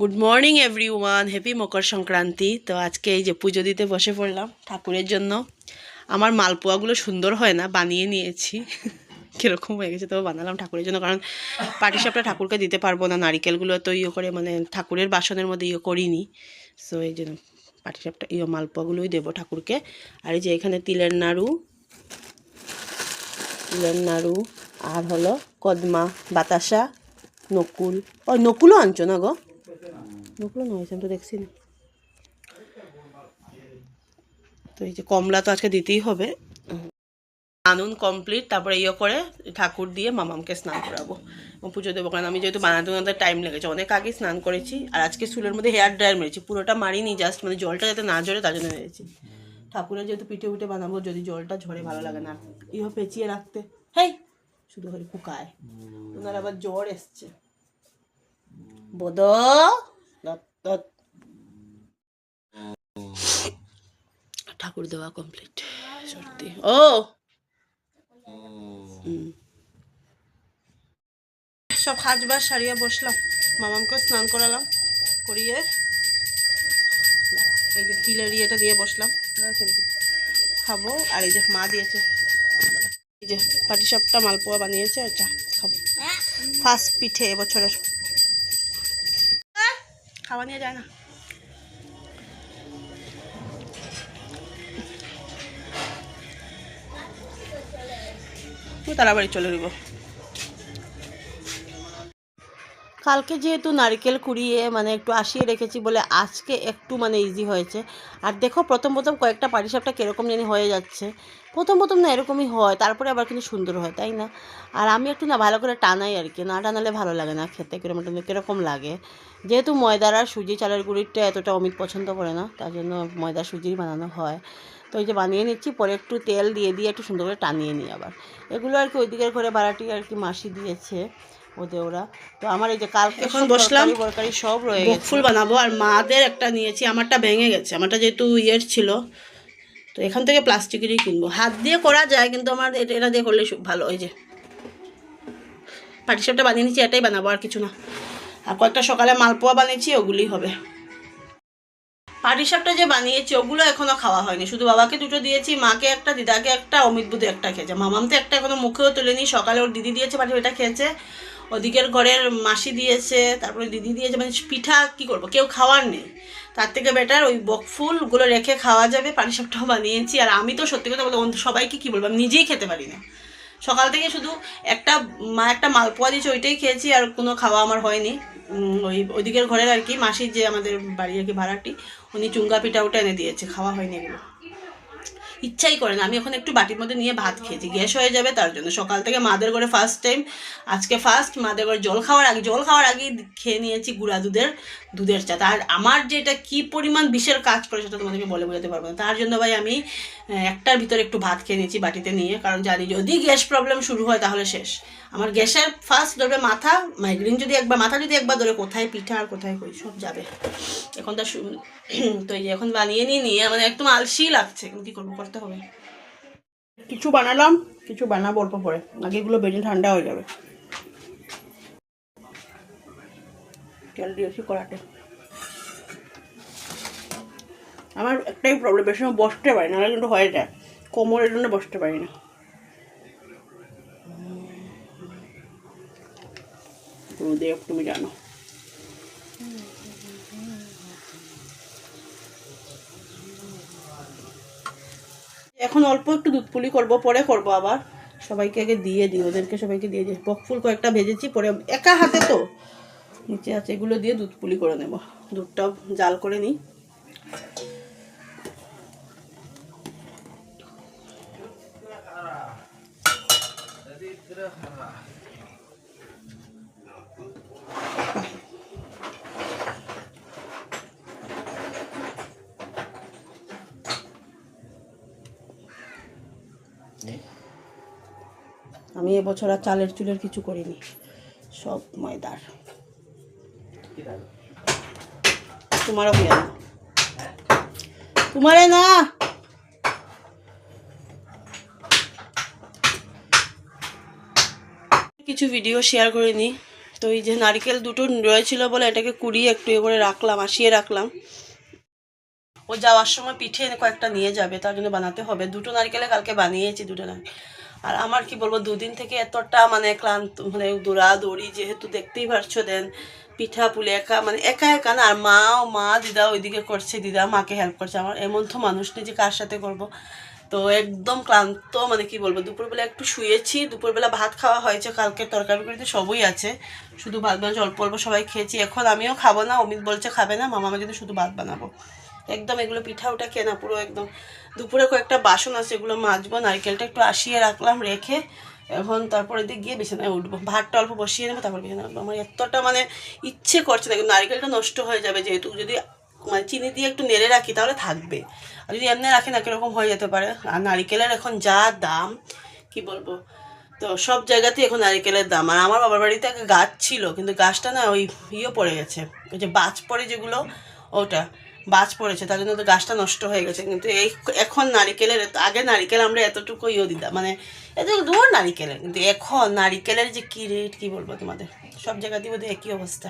Good morning everyone happy Makar Sankranti তো আজকে এই যে পুজো দিতে বসে পড়লাম ঠাকুরের জন্য। আমার মালপোয়াগুলো সুন্দর হয় না, বানিয়ে নিয়েছি। কীরকম হয়ে গেছে তো বানালাম ঠাকুরের জন্য, কারণ পাটিসাপটা ঠাকুরকে দিতে পারব না। নারিকেলগুলো তো ইয়ে করে মানে ঠাকুরের বাসনের মধ্যে ইয়ে করিনি। সো এই জন্য পাটিসাপটা ইয়ে মালপোয়াগুলোই দেবো ঠাকুরকে। আর এই যে এখানে তিলের নাড়ু তিলের নাড়ু, আর হলো কদমা, বাতাসা, নকুল। ও, নকুলও আনছো না গো? নকুলও নয় আমি তো দেখছি না। তো এই যে কমলা তো আজকে দিতেই হবে। আনুন কমপ্লিট তারপরে ইয়ে করে ঠাকুর দিয়ে মামামকে স্নান করাবো। পুজো দেবো, কারণ আমি যেহেতু বানাতে বানাতে টাইম লেগেছে, অনেক আগে স্নান করেছি, আর আজকে চুলের মধ্যে হেয়ার ড্রায়ার মেরেছি, পুরোটা মারিনি জাস্ট মানে জলটা যাতে না ঝরে তার জন্য মেরেছি। ঠাকুরের যেহেতু পিঠে উঠে বানাবো, যদি জলটা ঝরে ভালো লাগে না। ইহ পেঁচিয়ে রাখতে। হেই, শুধু খালি ফুকায়। ওনার আবার জ্বর এসছে। বোধ ঠাকুর দেওয়া কমপ্লিট সত্যি। ও। সব হাজবার সারিয়ে বসলাম। মামামকে স্নান করালাম করিয়ে এই যে তিলের ইয়েটা দিয়ে বসলাম? খাব আর এই যে মা দিয়েছে। এই যে পাটিসাপটা মালপোয়া বানিয়েছে এটা খাব। ফার্স্ট পিঠে এবছরের খাওয়া নিয়ে যায় না। তাড়াতাড়ি চলে দিব কালকে যেহেতু নারকেল কুড়িয়ে মানে একটু আসিয়ে রেখেছি বলে আজকে একটু মানে ইজি হয়েছে। আর দেখো, প্রথম প্রথম কয়েকটা পাটিসাপটা কীরকম জানি হয়ে যাচ্ছে। প্রথম প্রথম না এরকমই হয়, তারপরে আবার কিন্তু সুন্দর হয়, তাই না? আর আমি একটু না ভালো করে টানাই আর কি, না টানালে ভালো লাগে না খেতে কীরকম কীরকম লাগে। যেহেতু ময়দার আর সুজি চালের গুঁড়িটা এতটা অমিত পছন্দ করে না, তার জন্য ময়দা সুজির বানানো হয়। তো এই যে বানিয়ে নিচ্ছি, পরে একটু তেল দিয়ে দিয়ে একটু সুন্দর করে টানিয়ে নিই আবার। এগুলো আর কি ওই দিকের ঘরে বাড়াটি আর কি মাসি দিয়েছে। ওদের ওরা। তো আমার এই যে কালকে এখন বসলাম। তরকারি সব রয়ে গেছে। ফুল বানাবো। আর মাদের একটা নিয়েছি আমারটা ভেঙে গেছে। আমারটা যেহেতু ইয়ের ছিল তো এখান থেকে প্লাস্টিকেরই কিনবো। হাত দিয়ে করা যায় কিন্তু আমার এটা দিয়ে করলে ভালো। ওই যে পাটিসাপটা বানিয়ে নিচ্ছি এটাই বানাবো আর কিছু না। আর কয়েকটা সকালে মালপোয়া বানিয়েছি ওগুলি হবে। পাটিসাপটা যে বানিয়েছি ওগুলো এখনও খাওয়া হয়নি। শুধু বাবাকে দুটো দিয়েছি মাকে একটা দিদাকে একটা অমিত বুধে একটা খেয়েছে। মামাম তো একটা এখনও মুখেও তুলেনি। সকালে ওর দিদি দিয়েছে পাটি ওটা খেয়েছে। ওদিকের ঘরের মাসি দিয়েছে, তারপরে দিদি দিয়েছে মানে পিঠা কি করব? কেউ খাওয়ার নেই। তার থেকে বেটার ওই বকফুলগুলো রেখে খাওয়া যাবে, পানি পাটিসাপটাও বানিয়েছি। আর আমি তো সত্যি কথা বলতে সবাইকে কী বলব? আমি নিজেই খেতে পারি না। সকাল থেকে শুধু একটা, মা একটা মালপোয়া দিয়েছে, ওইটাই খেয়েছি, আর কোনো খাওয়া আমার হয়নি। ওই ওইদিকের ঘরের আর কি মাসির যে আমাদের বাড়ি আর কি ভাড়াটি, উনি চুঙ্গা পিঠা ওটা এনে দিয়েছে, খাওয়া হয়নি এগুলো। ইচ্ছাই করে না। আমি এখন একটু বাটির মধ্যে নিয়ে ভাত খেয়েছি। গ্যাস হয়ে যাবে, তার জন্য সকাল থেকে মাদের ঘরে ফার্স্ট টাইম আজকে ফার্স্ট মাদের ঘরে জল খাওয়ার আগে জল খাওয়ার আগেই খেয়ে নিয়েছি গুঁড়া দুধের দুধের চা তার আমার যে এটা কী পরিমাণ বিষের কাজ করে সেটা তোমাদেরকে বলে বোঝাতে পারব না। তার জন্য ভাই আমি একটার ভিতরে একটু ভাত খেয়ে নিয়েছি বাটিতে নিয়ে। কারণ জানি যদি গ্যাস প্রবলেম শুরু হয় তাহলে শেষ। আমার গ্যাসের ফার্স্ট ধরবে মাথা মাইগ্রেন যদি একবার মাথা যদি একবার ধরে, কোথায় পিঠা আর কোথায় কই, সব যাবে। এখন তো তো এই যে এখন বানিয়ে নিয়ে নিয়ে মানে একদম আলসি লাগছে। কী করব করতে হবে। কিছু বানালাম, কিছু বানাবো অল্প পরে। আগে এগুলো বেরিয়ে ঠান্ডা হয়ে যাবে। তেল দিয়েছি কড়াতে। আমার একটাই প্রবলেম বেশি সময় বসতে পারি না কিন্তু হয়ে যায়। কোমরের জন্য বসতে পারি না। দেব তুমি জানো। এখন অল্প একটু দুধ পুলি করব, পরে করব আবার। সবাইকে আগে দিয়ে দিই, ওদেরকে সবাইকে দিয়ে দিই। বকফুল কয়েকটা ভেজেছি, পরে একা হাতে তো। নিচে আছে, এগুলো দিয়ে দুধ পুলি করে নেব। দুধটাও জাল করে নিই। আমি এবছর আর চালের চুলের কিছু করিনি সব ময়দার। তোমারও কি তোমারে না! কিছু ভিডিও শেয়ার করে নিই তো এই যে নারকেল দুটো রয়েছিল বলে এটাকে কুড়িয়ে একটু এ করে রাখলাম আসিয়ে রাখলাম। ও যাওয়ার সময় পিঠে কয়েকটা নিয়ে যাবে, তার জন্য বানাতে হবে। দুটো নারকেলে কালকে বানিয়েছি দুটো নারকেল। আর আমার কি বলব, দুদিন থেকে এতটা মানে ক্লান্ত মানে দৌড়া দৌড়ি যেহেতু দেখতেই পারছ, দেন পিঠা পুলি একা মানে একা একা না, আর মাও মা, দিদা ওইদিকে করছে, দিদা মাকে হেল্প করছে। আমার এমন তো মানুষ নেই যে কার সাথে করব। তো একদম ক্লান্ত মানে কি বলব, দুপুরবেলা একটু শুয়েছি, দুপুরবেলা ভাত খাওয়া হয়েছে কালকে তরকারি করিতে সবই আছে। শুধু ভাত বানাচ্ছি অল্প অল্প সবাই খেয়েছি। এখন আমিও খাব না, অমিত বলছে খাবে না, মামা যদি শুধু ভাত বানাবো। একদম এগুলো পিঠা উঠা কেনা পুরো একদম দুপুরে কয়েকটা বাসন আছে, এগুলো মাজবো, নারকেলটা একটু আসিয়ে রাখলাম, রেখে এখন তারপরে দিয়ে গিয়ে বিছানায় উঠবো। ভাতটা অল্প বসিয়ে নেব, তারপর বিছানায় উঠবো। আমার এতটা মানে ইচ্ছে করছে না নারকেলটা নষ্ট হয়ে যাবে যেহেতু, যদি মানে চিনি দিয়ে একটু নেড়ে রাখি তাহলে থাকবে। আর যদি এমনি রাখি না, কীরকম হয়ে যেতে পারে? আর নারকেলের এখন যা দাম, কি বলব? তো সব জায়গাতেই এখন নারকেলের দাম। আর আমার বাবার বাড়িতে একটা গাছ ছিল, কিন্তু গাছটা না ওই ইয়ে পড়ে গেছে। ওই যে বাজ পড়ে যেগুলো, ওটা। বাজ পড়েছে, তার জন্য তো গাছটা নষ্ট হয়ে গেছে। কিন্তু এই এখন নারিকেলের, আগে নারিকেল আমরা এতটুকু ইয়ে দিতাম মানে এত দূর নারিকেলের, কিন্তু এখন নারিকেলের যে কী রেট কী বলব তোমাদের? সব জায়গাতেই বোধহয় একই অবস্থা।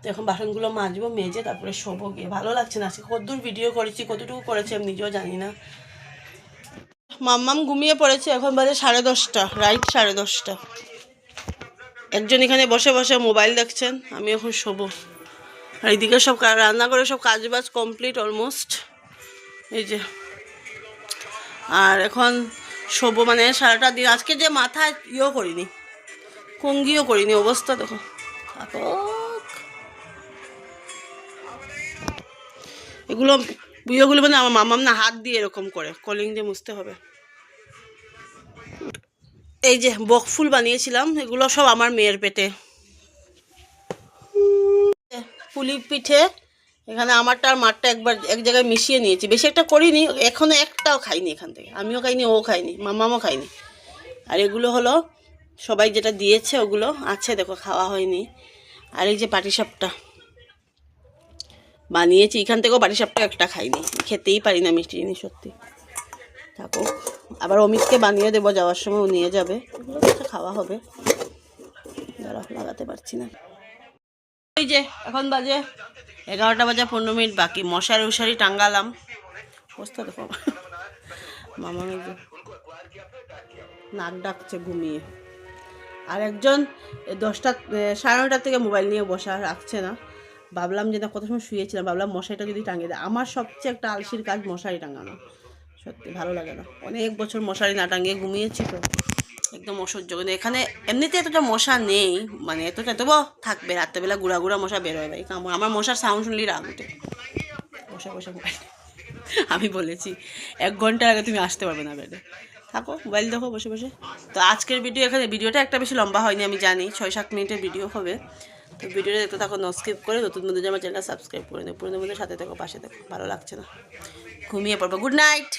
তো এখন বাসনগুলো মাজবো, মেজে তারপরে শোবো গিয়ে। ভালো লাগছে না, আজকে কতদূর ভিডিও করেছি, কতটুকু করেছি আমি নিজেও জানি না। মাম্মাম ঘুমিয়ে পড়েছে, এখন বাজে সাড়ে দশটা রাইট সাড়ে দশটা। একজন এখানে বসে বসে মোবাইল দেখছেন আমি এখন শোবো। আর এইদিকে সব রান্না করে সব কাজ বাজ কমপ্লিট অলমোস্ট এই যে। আর এখন শোবো মানে সারাটা দিন। আজকে যে মাথায় ইয়েও করিনি, কঙ্গিও করিনি, অবস্থা দেখো। এগুলো, ইয়েগুলো মানে আমার মামাম না হাত দিয়ে এরকম করে, কলিং দিয়ে মুছতে হবে। এই যে বকফুল বানিয়েছিলাম, এগুলো সব আমার মেয়ের পেটে। পুলি পিঠে, এখানে আমারটা আর মারটা একবার এক জায়গায় মিশিয়ে নিয়েছি। বেশি একটা করিনি এখনও একটাও খাইনি এখান থেকে। আমিও খাইনি, ও খাইনি, মামামও খাইনি। আর এগুলো হলো, সবাই যেটা দিয়েছে ওগুলো, আছে দেখো, খাওয়া হয়নি। আর এই যে পাটিসাপটা, বানিয়েছি, এখান থেকেও পাটিসাপটা একটা খাইনি। খেতেই পারি না মিষ্টি জিনিস সত্যি। থাকো, আবার অমিতকে বানিয়ে দেবো, যাওয়ার সময় ও নিয়ে যাবে। খাওয়া হবে। লাগাতে পারছি না। ওই যে এখন বাজে এগারোটা বাজে পনেরো মিনিট বাকি। মশারি উশারি টাঙ্গালাম। বসতে দেখো। মামা মেয়ে নাক ডাকছে ঘুমিয়ে। আর একজন দশটা সাড়ে নটার থেকে মোবাইল নিয়ে বসা রাখছে না। ভাবলাম যে না, কত সময় শুয়েছিলাম, ভাবলাম মশারিটা যদি টাঙিয়ে দেয়। আমার সবচেয়ে একটা আলসির কাজ মশারি টাঙানো। সত্যি ভালো লাগে না। অনেক বছর মশারি না টাঙিয়ে ঘুমিয়েছি তো। একদম অসহ্য। কিন্তু এখানে এমনিতে এতটা মশা নেই মানে এতটা তবু থাকবে, রাত্রেবেলা গুড়া গুড়া মশা বেরোয় ভাই। আমার মশার সাউন্ড শুনলেই রাগ উঠে। বসে বসে মোবাইল আমি বলেছি, এক ঘণ্টার আগে তুমি আসতে পারবে না বেডে। থাকো মোবাইল দেখো, বসে বসে। তো আজকের ভিডিও এখানে ভিডিওটা একটা বেশি লম্বা হয়নি, আমি জানি। ছয়, সাত মিনিটের ভিডিও হবে। তো ভিডিওটা দেখতে থাকো ন স্কিপ করে। নতুন বন্ধু আমার চ্যানেলটা সাবস্ক্রাইব করে দেবো পুরনো বন্ধুদের সাথে থেকো, পাশে থেকো। ভালো লাগছে না। ঘুমিয়ে পড়ব। Good night